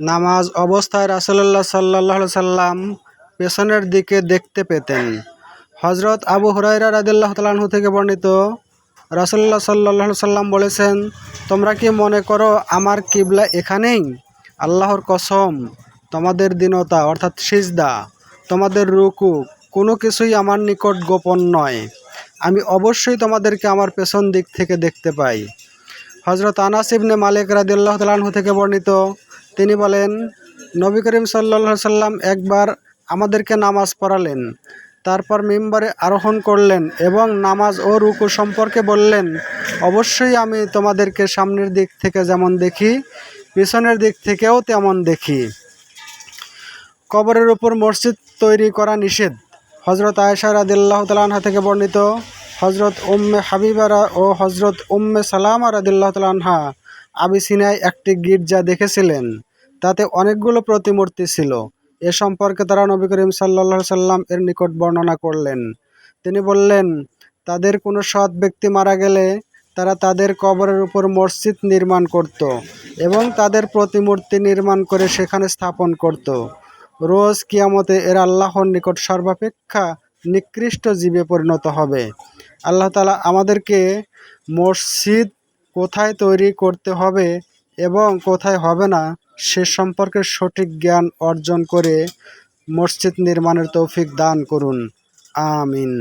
নামাজ অবস্থায় রাসুল্লাহ সাল্লাহ সাল্লাম পেছনের দিকে দেখতে পেতেন। হজরত আবু হুরাইরা রাদিল্লাহ তালাহু থেকে বর্ণিত রাসুল্লাহ সাল্লাহ সাল্লাম বলেছেন, তোমরা কি মনে করো আমার কিবলা এখানেই? আল্লাহর কসম, তোমাদের দীনতা অর্থাৎ সিজদা, তোমাদের রুকু কোনো কিছুই আমার নিকট গোপন নয়। আমি অবশ্যই তোমাদেরকে আমার পেছন দিক থেকে দেখতে পাই। হজরত আনাস ইবনে মালিক রাদিল্লাহ তালাহু থেকে বর্ণিত তিনি বলেন, নবী করিম সাল্লা সাল্লাম একবার আমাদেরকে নামাজ পড়ালেন। তারপর মেম্বারে আরোহণ করলেন এবং নামাজ ও রুকু সম্পর্কে বললেন, অবশ্যই আমি তোমাদেরকে সামনের দিক থেকে যেমন দেখি, পিছনের দিক থেকেও তেমন দেখি। কবরের উপর মসজিদ তৈরি করা নিষেধ। হজরত আয়েশা রাদিল্লাহ তালাহা থেকে বর্ণিত হজরত উম্মে হাবিবারা ও হজরত উম্মে সালামা রাদিল্লাহ তালাহা আবিসিনায় একটি গির্জা দেখেছিলেন। তাতে অনেকগুলো প্রতিমূর্তি ছিল। এ সম্পর্কে তারা নবী করিম সাল্লা সাল্লাম এর নিকট বর্ণনা করলেন। তিনি বললেন, তাদের কোনো সৎ ব্যক্তি মারা গেলে তারা তাদের কবরের উপর মসজিদ নির্মাণ করত এবং তাদের প্রতিমূর্তি নির্মাণ করে সেখানে স্থাপন করত। রোজ কিয়ামতে এর আল্লাহর নিকট সর্বাপেক্ষা নিকৃষ্ট জীবে পরিণত হবে। আল্লাহ তালা আমাদেরকে মসজিদ কোথায় তৈরি করতে হবে এবং কোথায় হবে না সে সম্পর্কে সঠিক জ্ঞান অর্জন করে মসজিদ নির্মাণের তৌফিক দান করুন। আমিন।